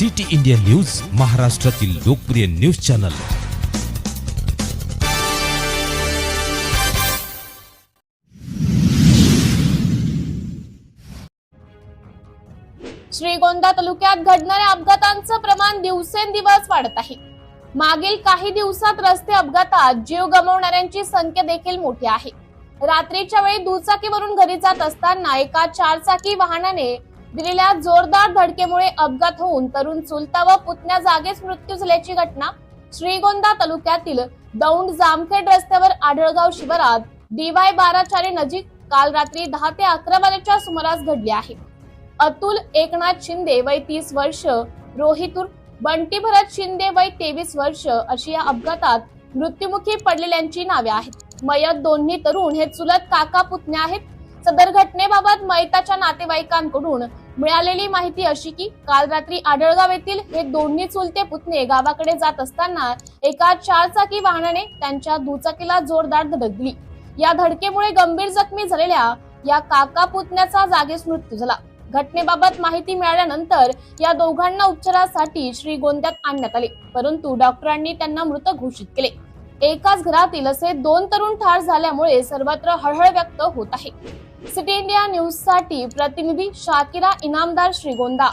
City India news महाराष्ट्रातील लोकप्रिय news channel. Shrigonda तालुक्यात घडणाऱ्या अपघातांचं प्रमाण दिवसेंदिवस वाढत आहे. मागील काही दिवसात रस्ते अपघातात जीव गमावणाऱ्यांची संख्या देखील मोठी आहे. रात्रीच्या वेळी दुचाकीवरून घरी जात असताना एका चारचाकी वाहनाने दिलेल्या जोरदार धडकेमुळे अपघात होऊन तरुण चुलता व पुतण्या जागेच मृत्यू झाल्याची घटना श्रीगोंदा तालुक्यातील दौंड जामखेड रस्त्यावर आढळगाव शिवारात डीवाय बाराचारी नजीक काल रात्री दहा ते अकरा वाजेच्या सुमारास घडली आहे. अतुल एकनाथ शिंदे वय तीस वर्ष रोहितूर बंटी भरत शिंदे वय तेवीस वर्ष अशी या अपघातात मृत्युमुखी पडलेल्यांची नावे आहेत. मयत दोन्ही तरुण हे चुलत काका पुतण्या आहेत. सदर घटनेबाबत मयताच्या नातेवाईकांकडून मिळालेली माहिती अशी की काल रात्री आढळगाव येथील हे दोन्ही चुलते पुतणे गावाकडे जात असताना एका चारचाकी वाहनाने त्यांच्या दुचाकीला जोरदार धडक दिली या धडकेमुळे गंभीर जखमी झालेल्या या काका पुतण्याचा जागीच मृत्यू झाला. घटनेबाबत माहिती मिळाल्यानंतर या दोघांना उपचारासाठी श्रीगोंद्यात आणण्यात आले परंतु डॉक्टरांनी त्यांना मृत घोषित केले. एकाच घरातील असे दोन तरुण ठार झाल्यामुळे सर्वत्र हळहळ व्यक्त होत आहे. सिटी इंडिया न्यूजसाठी प्रतिनिधी शाकिरा इनामदार श्रीगोंदा.